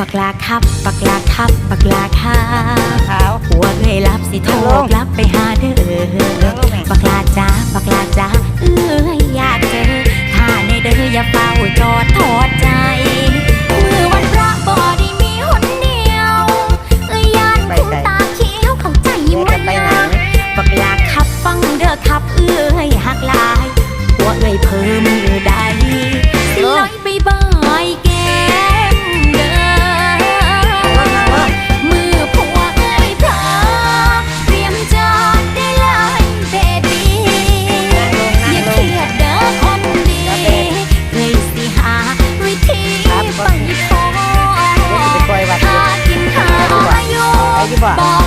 บักลาครับบักลาครับบักลาครับขาวหัวเอ้ยรับสิโทรลงกลับไปหาเด้อลงแม่บักลาจ้าบักลาจ้าเอ้ยอยากเจอถ้าในเด้ออย่าเฝ้าจอดทอดใจมือวันพระบ่ได้มีหนเดียวเอ้ยย่านไปคุณไสตาเขียวเข้าใจแม่หมจะดไปไหนนะบักลาขับฟังเด้อขับเอ้ยหักหลายหัวเอ้ยเพิ่มมือใด ไ